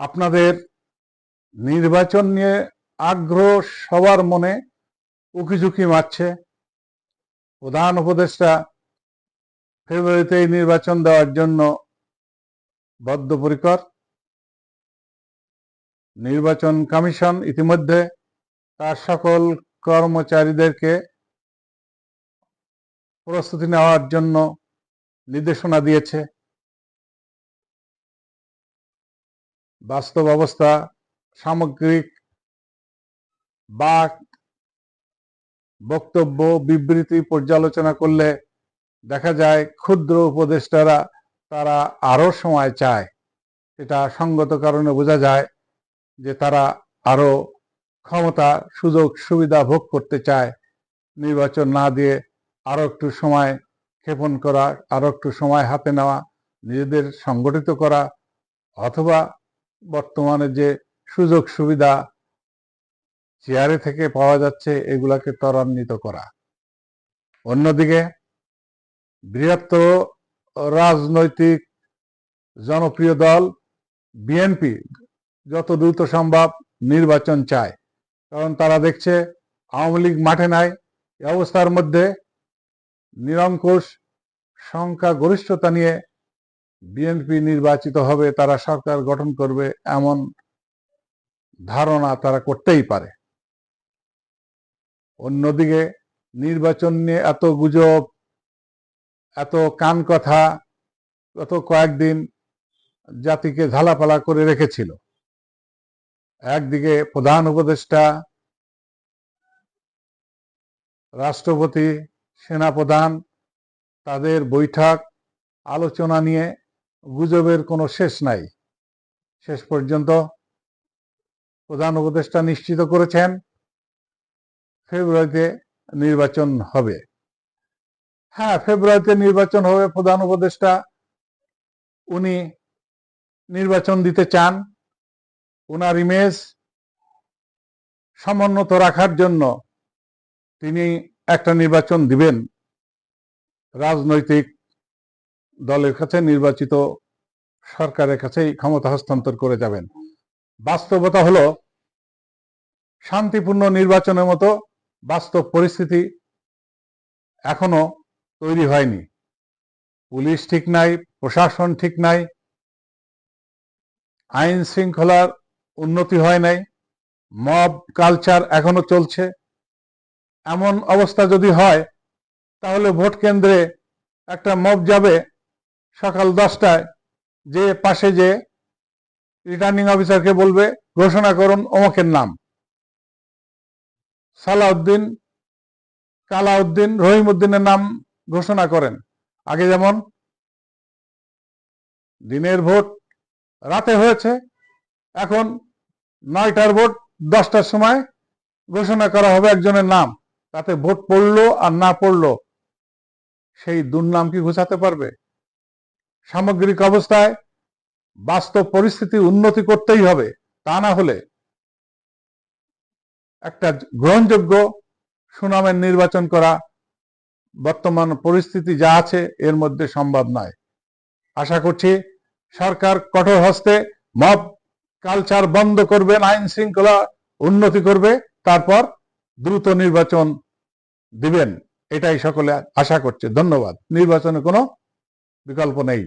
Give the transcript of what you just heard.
আপনাদের নির্বাচন নিয়ে আগ্রহ সবার মনে উকিঝুঁকি মারছে। প্রধান উপদেষ্টা ফেব্রুয়ারিতে এই নির্বাচন দেওয়ার জন্য বদ্ধপরিকর। নির্বাচন কমিশন ইতিমধ্যে তার সকল কর্মচারীদেরকে প্রস্তুতি নেওয়ার জন্য নির্দেশনা দিয়েছে। বাস্তব অবস্থা, সামগ্রিক বাক, বক্তব্য, বিবৃতি পর্যালোচনা করলে দেখা যায় ক্ষুদ্র উপদেষ্টারা তারা আরও সময় চায়। এটা সঙ্গত কারণে বোঝা যায় যে তারা আরও ক্ষমতা, সুযোগ, সুবিধা ভোগ করতে চায়। নির্বাচন না দিয়ে আরও একটু সময় ক্ষেপণ করা আরও একটু সময় হাতে নেওয়া, নিজেদের সংগঠিত করা অথবা বর্তমানে যে সুযোগ সুবিধা চেয়ারে থেকে পাওয়া যাচ্ছে, এগুলাকে ত্বরান্বিত করা। অন্যদিকে বৃহত্তর রাজনৈতিক জনপ্রিয় দল বিএনপি যত দ্রুত সম্ভব নির্বাচন চায়। কারণ তারা দেখছে আওয়ামী লীগ মাঠে নাই, এই অবস্থার মধ্যে নিরঙ্কুশ সংখ্যা গরিষ্ঠতা নিয়ে বিএনপি নির্বাচিত হবে, তারা সরকার গঠন করবে, এমন ধারণা তারা করতেই পারে। অন্যদিকে নির্বাচন নিয়ে এত গুজব, এত কান কথা গত কয়েকদিন জাতিকে ঝালাপালা করে রেখেছিল। একদিকে প্রধান উপদেষ্টা, রাষ্ট্রপতি, সেনাপ্রধান, তাদের বৈঠক, আলোচনা নিয়ে গুজবের কোনো শেষ নাই। শেষ পর্যন্ত প্রধান উপদেষ্টা নিশ্চিত করেছেন, ফেব্রুয়ারিতে নির্বাচন হবে। হ্যাঁ ফেব্রুয়ারিতে নির্বাচন হবে প্রধান উপদেষ্টা। উনি নির্বাচন দিতে চান। ওনার ইমেজ সমুন্নত রাখার জন্য তিনি একটা নির্বাচন দিবেন। রাজনৈতিক দলের কাছে নির্বাচিত সরকারের কাছেই ক্ষমতা হস্তান্তর করে যাবেন। বাস্তবতা হলো, শান্তিপূর্ণ নির্বাচনের মতো বাস্তব পরিস্থিতি এখনও তৈরি হয়নি। পুলিশ ঠিক নাই, প্রশাসন ঠিক নাই, আইন শৃঙ্খলার উন্নতি হয় নাই, মব কালচার এখনও চলছে। এমন অবস্থা যদি হয়, তাহলে ভোট কেন্দ্রে একটা মব যাবে সকাল দশটায় যে পাশে যে রিটার্নিং অফিসারকে বলবে, ঘোষণা করুন অমকের নাম। সালাউদ্দিন, কালাউদ্দিন রহিমউদ্দিনের নাম ঘোষণা করেন। আগে যেমন, দিনের ভোট রাতে হয়েছে, এখন নয়টার ভোট দশটার সময় ঘোষণা করা হবে একজনের নাম। তাতে ভোট পড়ল আর না পড়ল, সেই দুর্নাম কি ঘুষাতে পারবে? সামগ্রিক অবস্থায় বাস্তব পরিস্থিতি উন্নতি করতেই হবে, তা না হলে একটা গ্রহণযোগ্য সুনামের নির্বাচন করা বর্তমান পরিস্থিতি যা আছে এর মধ্যে সম্ভব নয়। আশা করছি সরকার কঠোর হস্তে মব কালচার বন্ধ করবেন আইন শৃঙ্খলা উন্নতি করবে, তারপর দ্রুত নির্বাচন দিবেন, এটাই সকলে আশা করছে। ধন্যবাদ। নির্বাচনে কোনো বিকল্প নেই।